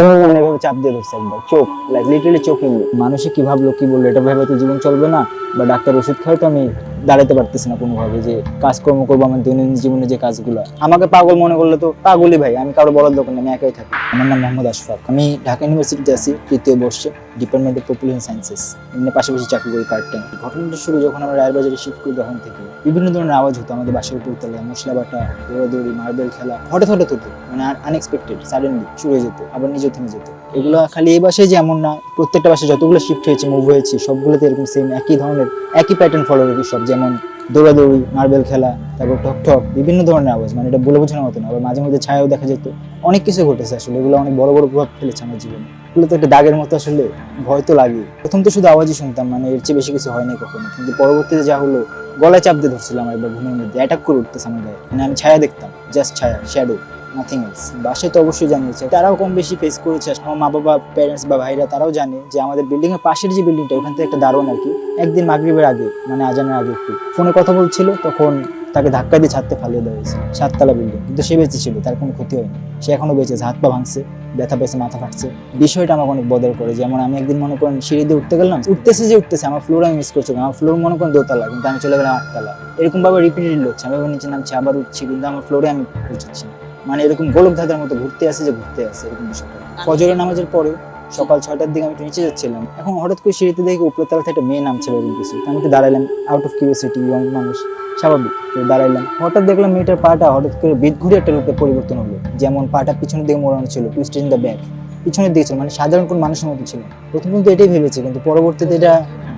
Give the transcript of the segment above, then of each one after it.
এভাবে চাপ দিয়ে ধরছে একবার, চোখ লাইক লিটারালি চোখ মানুষে কি ভাবলো, কি বলল, এটা ভেবে তো জীবন চলবে না, বা ডাক্তার ওষুধ খাই তো আমি দাঁড়াতে পারতেছি না কোনোভাবে যে কাজকর্ম করব, আমার দৈনন্দিন জীবনে যে কাজগুলো। আমাকে পাগল মনে করলে তো পাগলই ভাই, আমি কারও বলার দোকান আমি একাই থাকি। আমার নাম মোহাম্মদ আশফাক। আমি ঢাকা ইউনিভার্সিটিতে আছি, তৃতীয় বর্ষে ডিপার্টমেন্ট অফ পপুলেশন সায়েন্সেস এমনি পাশাপাশি চাকরি করি পার্ট টাইম ঘটনাটা শুরু যখন আমরা রায়েরবাজারে শিফট করি, তখন থেকে বিভিন্ন ধরনের আওয়াজ হতো আমাদের বাসার উপরতলায় মশলা বাটা দৌড়াদৌড়ি মার্বেল খেলা। হঠাৎ হঠাৎ হতো মানে আনএক্সপেক্টেড সাডেনলি শুরু হয়ে যেত, আবার নিজে থেমে যেত। এগুলো খালি এই বাসায় যে এমন না, প্রত্যেকটা বাসায় যতগুলো শিফট হয়েছে মুভ হয়েছে, সবগুলোতে এরকম সেম একই ধরনের, একই প্যাটার্ন ফলো করি সব যেমন দৌড়াদৌড়ি, মার্বেল খেলা, তারপর ঠক ঠক বিভিন্ন ধরনের আওয়াজ মানে এটা বলে বোঝানোর মতো না, আবার মাঝে মধ্যে ছায়াও দেখা যেত। অনেক কিছু ঘটেছে আসলে, এগুলো অনেক বড় বড় প্রভাব ফেলেছে আমার জীবনে। এগুলো তো একটা দাগের মতো আসলে ভয় তো লাগে প্রথম তো শুধু আওয়াজই শুনতাম মানে এর চেয়ে বেশি কিছু হয়নি কখনো। কিন্তু পরবর্তীতে যা হলো, গলায় চাপ দিয়ে ধরছিলাম একবার ঘুমের মধ্যে অ্যাটাক করে উঠতেছে আমার গায়ে। মানে আমি ছায়া দেখতাম জাস্ট ছায়া শ্যাডো নাথিং এলস বাসায় তো অবশ্যই জানিয়েছে। তারাও কম বেশি ফেস করেছে। আমার মা বাবা প্যারেন্টস বা ভাইরা তারাও জানে যে আমাদের বিল্ডিং এর পাশের যে বিল্ডিংটা ওখান থেকে একটা দারোয়ান আর কি, একদিন মাগরিবের আগে মানে আজানের আগে একটু। ফোনে কথা বলছিল, তখন তাকে ধাক্কা দিয়ে ছাড়তে ফালিয়ে দেওয়া হয়েছে। সাততলা বিল্ডিং কিন্তু সে বেঁচে ছিল, তার কোনো ক্ষতি হয়নি। সে এখনও বেঁচে হাত পা ভাঙছে, ব্যথা পেয়েছে, মাথা ফাটছে বিষয়টা আমাকে অনেক বদল করে। যেমন আমি একদিন মনে করেন সিঁড়ি দিয়ে উঠতে গেলাম, উঠতেছে যে উঠতেছে, আমার ফ্লোর আমি মিস করছি আমার ফ্লোর মনে করেন দোতলা, কিন্তু আমি চলে গেলাম আটতলা। এরকম ভাবে রিপিটেড হচ্ছে আমি নিচে নামছি, আবার উঠছি, কিন্তু আমার ফ্লোরে আমি পৌঁছাচ্ছি না। মানে এরকম গোলক ধাঁধার মতো ঘুরতে আসে যে ঘুরতে আসে, এরকম বিষয়টা নামাজের পরে সকাল ছয়টার দিকে আমি একটু নিচে যাচ্ছিলাম। এখন হঠাৎ করে সিঁড়িতে দেখি উপরের তলা থেকে একটা মেয়ে নামছে এরকম কিছু। আমি একটু দাঁড়ালাম আউট অফ কিউরিয়াসিটি ইয়ং মানুষ, স্বাভাবিক। তো দাঁড়াইলাম। হঠাৎ দেখলাম মেয়েটার পাটা হঠাৎ করে বেদ ঘুরে একটা রূপে পরিবর্তন হলো। যেমন পাটা পিছনের দিকে মোড়ানো ছিল টুইস্ট ইন দ্য ব্যাক পিছনের দিকে ছিল মানে সাধারণ কোন মানুষের মতো ছিল। প্রথম কিন্তু এটাই ভেবেছি, কিন্তু পরবর্তীতে এটা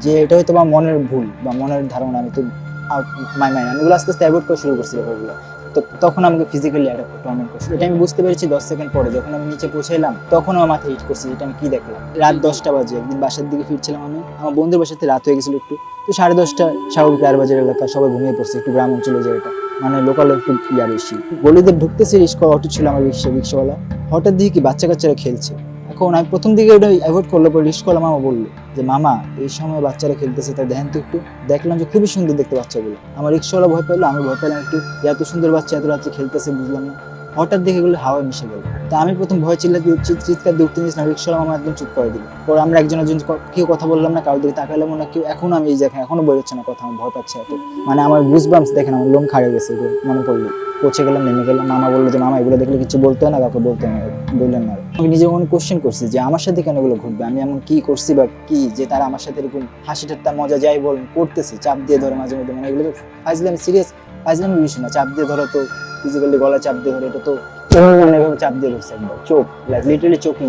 যে এটা হয়তো বা মনের ভুল বা মনের ধারণা, আমি তো মাই মাইন্ড আমি এগুলো আস্তে আস্তে অ্যাভয়েড করা শুরু করছি ব্যাপারগুলো তো তখন আমাকে ফিজিক্যালি অ্যাটাক টর্মেন্ট কষ্ট। এটা আমি বুঝতে পেরেছি দশ সেকেন্ড পরে, যখন আমি নিচে পৌঁছাইলাম তখন আমার মাথায় হিট করছি যেটা আমি কি দেখলাম? রাত দশটা বাজে, একদিন বাসার দিকে ফিরছিলাম আমি। আমার বন্ধুর বাসাতে রাত হয়ে গেছিল একটু। তো সাড়ে দশটা স্বাভাবিক বাজার এলাকা, সবাই ঘুমিয়ে পড়ছে, একটু গ্রাম অঞ্চলে জায়গাটা মানে লোকাল একটু ইয়া বেশি। গলিতে ঢুকতেছে রিক্সা অটো ছিল আমার রিক্সা, রিক্সাওয়ালা। হঠাৎ দেখি কি বাচ্চা কাচ্চারা খেলছে। এখন আমি প্রথম দিকে ওটা অ্যাভয়েড করল, পরে রিক্সাওয়ালা মামা বলল যে, মামা, এই সময় বাচ্চারা খেলতেছে, তাই দেখেন তো একটু। দেখলাম যে খুবই সুন্দর দেখতে বাচ্চাগুলো। আমার রিক্সাওয়ালা ভয় পেল আমি ভয় পেলাম একটু এত সুন্দর বাচ্চা, এত রাত্রে খেলতেছে, বুঝলাম না। হঠাৎ দেখে এগুলো হাওয়ায় মিশে গেল। তা আমি প্রথম ভয় চিল্লাতে চিৎ- চিৎকার দিয়ে উঠতে নিয়েছিলাম রিক্সা আমার একদম চুপ করে দিল। পরে আমরা একজন একজন ক- কেউ কথা বললাম না, কারোর দিকে তাকালে মনে হয় কেউ এখনও আমি এই জায়গায় এখনও বেরোচ্ছে না, কথা আমার ভয় পাচ্ছে এত। মানে আমার বুঝ বামস দেখেন, আমার লোম খাড়ে গেছে মনে পড়ল। পৌঁছে গেলাম, নেমে গেলাম, মামা বলল যে, মামা, এগুলো দেখলে কিছু বলতে হয় না, কাউকে বলতে হয় না, বললেন না। আমি নিজে মনে কোশ্চেন করছি যে, আমার সাথে কেন এগুলো ঘটবে? আমি এমন কি করছি বা কি যে, তারা আমার সাথে এরকম হাসি ঠাট্টা মজা যাই বলেন, করতেছে, চাপ দিয়ে ধরে মাঝে মধ্যে। মানে এগুলো তো ফাইজলামি সিরিয়াস ফাইজলামি বিষয় না, চাপ দিয়ে ধরো তো ফিজিক্যালি গলা চাপ দিয়ে ধরো, এটা তো অন্যভাবে এভাবে চাপ দিয়ে ধরছে একবার চোখ লাইক লিটারালি চোখিং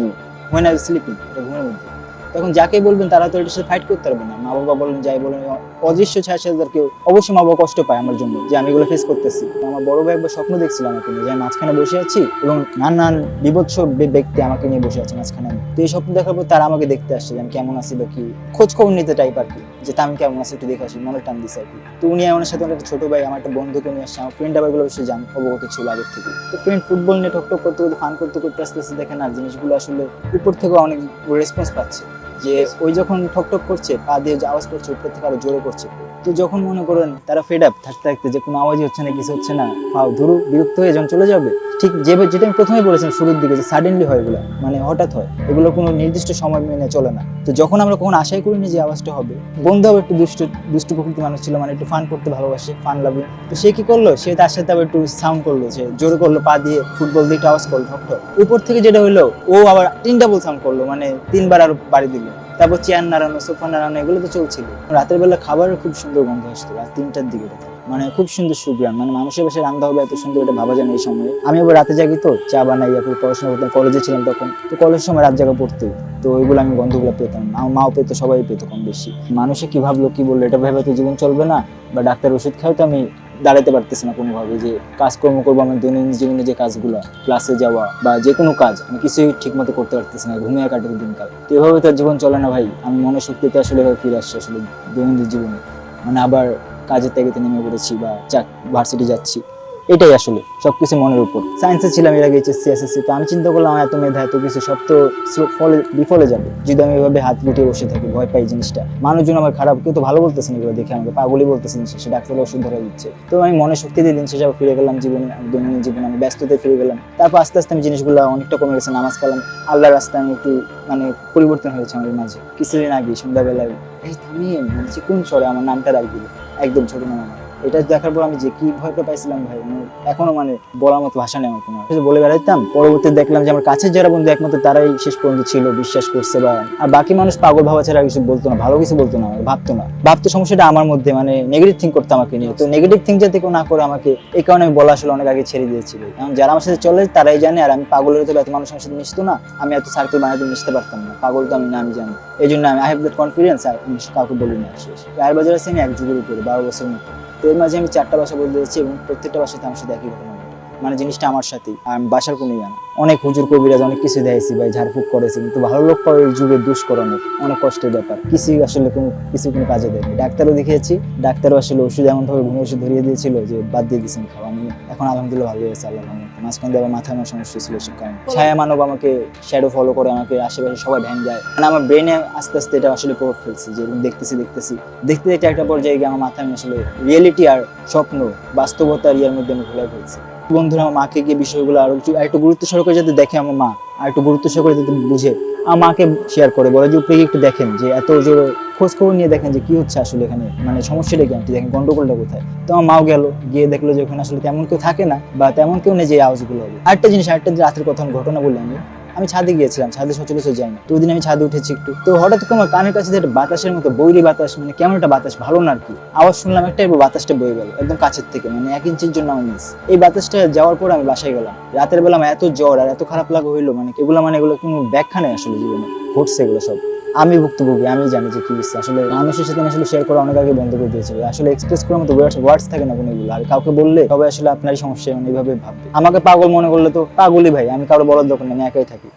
হোয়েন আই স্লিপিং এটা ঘুমের মধ্যে। তখন যাকে বলবেন তারা তো এটার সাথে ফাইট করতে পারবে না। মা বাবা বলেন, যাই বলেন, অদৃশ্য ছায়া সাথে কেউ অবশ্যই মা বাবা কষ্ট পায় আমার জন্য, যে আমি এগুলো ফেস করতেছি। আমার বড় ভাই একবার স্বপ্ন দেখছিল আমাকে নিয়ে, যে আমি মাঝখানে বসে আছি এবং নানান বিভৎস ব্যক্তি আমাকে নিয়ে বসে আছে মাঝখানে আমি। তো এই স্বপ্ন দেখার পর তারা আমাকে দেখতে আসছে যে আমি কেমন আছি বা কি। খোঁজ খবর নিতে টাইপ আর কি, যে আমি কেমন আছি একটু দেখে আসি মনে টান দিছে আর কি। তো উনি আমার সাথে আমার একটা ছোট ভাই, আমার একটা বন্ধুকে নিয়ে আসছে, আমার ফ্রেন্ড আবার এগুলো অবশ্যই জান অবগত ছিল আগের থেকে। তো ফ্রেন্ড ফুটবল নিয়ে ঠক করতে করতে ফান করতে করতে আস্তে আস্তে দেখেন আর জিনিসগুলো আসলে উপর থেকে অনেক রেসপন্স পাচ্ছে। যে ওই যখন ঠক ঠক করছে, পা দিয়ে যে আওয়াজ করছে, উপর থেকে আরও জোরে করছে, তো যখন মনে করেন তারা ফেড আপ থাকতে থাকতে যে কোনো আওয়াজই হচ্ছে না, কিছু হচ্ছে না, পাও ধরু, বিরক্ত হয়ে যখন চলে যাবে ঠিক যে যেটা আমি প্রথমে বলেছিলাম শুরুর দিকে যে সাডেনলি হয় এগুলো মানে হঠাৎ হয় এগুলো কোনো নির্দিষ্ট সময় মেনে চলে না। তো যখন আমরা কখনো আশাই করিনি যে আওয়াজটা হবে, বন্ধু আবার একটু দুষ্ট দুষ্ট প্রকৃতির মানুষ ছিল মানে একটু ফান করতে ভালোবাসে ফান লাভে তো সে কি করল? সে তার সাথে আবার একটু সাউন্ড করল যে জোরে করল, পা দিয়ে ফুটবল দিয়ে একটু আওয়াজ করল ঠক ঠক উপর থেকে যেটা হলো ও আবার তিন ডাবল সাউন্ড করল মানে তিনবার আরও বাড়ি দিল। তারপর চেয়ার নাড়ানো, সোফা নাড়ানো, এগুলো তো চলছিল। রাতের বেলা খাবারের খুব সুন্দর গন্ধ আসতো, রাত তিনটার দিকে মানে খুব সুন্দর সুগ্রাম মানে মানুষের বাসায় রান্না হবে এত সুন্দর এটা ভাবা যায় এই সময়ে। আমি আবার রাতে জাগি তো, চা বানাই এখন পড়াশোনা করতাম কলেজে ছিলাম তখন। তো কলেজের সময় রাত জায়গা পড়তে, তো ওইগুলো আমি গন্ধগুলো পেতাম। আমার মাও পেতো, সবাই পেতো কম বেশি। মানুষে কি ভাবলো, কি বলল, এটা ভেবে তো জীবন চলবে না, বা ডাক্তার ওষুধ খাই তো আমি দাঁড়াতে পারতেছি না কোনোভাবে যে কাজকর্ম করব, আমার দৈনন্দিন জীবনে যে কাজগুলো ক্লাসে যাওয়া বা যে কোনো কাজ, আমি কিছুই ঠিক মতো করতে পারতেছি না, ঘুমিয়ে কাটবে দিনকাল। তো এভাবে তার জীবন চলে না ভাই। আমি মনের শক্তিতে আসলে এভাবে ফিরে আসছি আসলে দৈনন্দিন জীবনে। মানে আবার কাজের ত্যাগেতে নেমে পড়েছি বা চাক ভার্সিটি যাচ্ছি। এটাই আসলে, সবকিছু মনের উপর। সায়েন্সে ছিলাম, এর আগে এইচএসসি এসএসসি তো আমি চিন্তা করলাম এত মেধা, এত কিছু, সব তো ফলে, বিফলে যাবে। যদি আমি এভাবে হাত গুটিয়ে বসে থাকি, ভয় পাই জিনিসটা। মানুষজন আমার খারাপ, কেউ তো ভালো বলতেছেন এগুলো দেখে, আমাকে পাগলই বলতেছেন সে ডাক্তারের ওষুধ ধরে দিচ্ছে। তো আমি মনে শক্তি দিয়ে দিন, শেষে আবার ফিরে গেলাম জীবনে দৈনন্দিন জীবনে, আমি ব্যস্ততায় ফিরে গেলাম। তারপর আস্তে আস্তে আমি জিনিসগুলো অনেকটা কমে গেছে, নামাজ কালাম, আল্লাহর রাস্তায় আমি একটু মানে পরিবর্তন হয়েছে আমার মাঝে। কিছুদিন আগে, সন্ধ্যাবেলায়। এই থামিয়ে মানে কোন স্বরে আমার নামটা দিল একদম ছোট নাম আমার। এটা দেখার পর আমি যে কি ভয়টা পাইছিলাম ভাই আমার এখনও মানে বলার মতো ভাষা নেই আমার কোনো। বলে বেড়াইতাম পরবর্তী দেখলাম যে আমার কাছের যারা বন্ধু একমাত্র তারাই শেষ পর্যন্ত ছিল, বিশ্বাস করছে বা, আর বাকি মানুষ পাগল ভাবা ছাড়া কিছু বলতো না, ভালো কিছু বলতো না ভাবতো না। ভাবতো সমস্যাটা আমার মধ্যে মানে নেগেটিভ থিঙ্ক করতো আমাকে নিয়ে। তো নেগেটিভ থিঙ্ক যাতে কেউ না করে আমাকে, এই কারণে আমি বলা আসলে অনেক আগে ছেড়ে দিয়েছিল কারণ যারা আমার সাথে চলে তারাই জানে, আর আমি পাগলের তো এত মানুষ আমার সাথে মিশতো না, আমি এত সার্কেল বানাতে মিশতে পারতাম না। পাগল তো আমি না, আমি জানি। এই জন্য আমি আই হ্যাভ দ্যাট কনফিডেন্স আর কাউকে বলি না, শেষ। রায়ের বাজার আছে আমি এক যুগের উপরে, বারো বছরের মতো। তো এর মাঝে আমি চারটা বাসা বলতে যাচ্ছি এবং প্রত্যেকটা বাসাতে আমার সাথে একই ঘটনা ঘটে। মানে জিনিসটা আমার সাথেই আমি বাসার কোনো ইয়ে না অনেক হুজুর কবিরাজ অনেক কিছু দিয়েছি ভাই ঝাড়ফুঁক করেছি কিন্তু ভালো লোক পাওয়া এই যুগে দুষ্কর অনেক অনেক কষ্টের ব্যাপার। কিছুই আসলে কোনো কিছু কোনো কাজে দেয়নি। ডাক্তারও দেখিয়েছি ডাক্তারও আসলে ওষুধ এমনভাবে ঘুমিয়ে ওষুধ ধরিয়ে দিয়েছিল যে বাদ দিয়ে দিয়েছেন খাওয়া। আমি এখন আলহামদুলিল্লাহ ভালো হয়েছে আল্লাহ মাঝখান দিয়ে আবার মাথায় আমার সমস্যা ছিল সে কারণে। ছায়া মানব আমাকে শ্যাডো ফলো করে আমাকে আশেপাশে সবাই ভ্যান যায়। মানে আমার ব্রেনে আস্তে আস্তে এটা আসলে প্রভাব ফেলছে যে দেখতেছি দেখতেছি। দেখতে দেখতে একটা পর্যায়ে গিয়ে আমার মাথায় আমি আসলে রিয়েলিটি আর স্বপ্ন বাস্তবতার ইয়ার মধ্যে আমি ভুলে ফেলছি। বন্ধুরা, আমার মাকে গিয়ে বিষয়গুলো আরও একটু গুরুত্ব সহকারে যাতে দেখে আমার মা। আর একটু গুরুত্ব সহকারে যাতে বুঝে। আমার মাকে শেয়ার করে। বলে যে, উপরে একটু দেখেন যে, এত জোর খোঁজ খবর নিয়ে দেখেন যে, কি হচ্ছে আসলে এখানে। মানে সমস্যাটা কি? আপনি দেখেন গন্ডগোলটা কোথায়? তো আমার মাও গেল। গিয়ে দেখল যে, ওখানে আসলে তেমন কেউ থাকে না বা তেমন কেউ নেই যে আওয়াজগুলো হবে। আরেকটা জিনিস, আরেকটা রাতের কথা ঘটনা বললাম আমি আমি ছাদে গিয়েছিলাম, ছাদে সচরাচর যাই না। তো ওই দিন আমি ছাদে উঠেছি একটু। তো হঠাৎ করে আমার কানের কাছে একটা বাতাসের মতো, বৈরি বাতাস মানে কেমন একটা বাতাস, ভালো না আর কি। আবার শুনলাম একটা এবার বাতাসটা বয়ে গেল, একদম কাছের থেকে মানে এক ইঞ্চির জন্য আমি মিস এই বাতাসটা যাওয়ার পর আমি বাসায় গেলাম। রাতের বেলা আমার এত জ্বর আর এত খারাপ লাগা হইল মানে এগুলো মানে এগুলো কোনো ব্যাখ্যা নেই আসলে জীবনে। ঘটছে এগুলো সব। আমি ভুক্তভোগী, আমি জানি যে কি হচ্ছে আসলে মানুষের সাথে আসলে শেয়ার করা অনেক আগে বন্ধ করে দিয়েছিল আসলে এক্সপ্রেস করার মতো ওয়ার্ডস থাকে না কোনো এগুলো আর কাউকে বললে সবাই আসলে আপনারই সমস্যা মানে এইভাবে ভাববে। আমাকে পাগল মনে করলে তো পাগলই ভাই, আমি কারও বলার দরকার নেই একাই থাকি।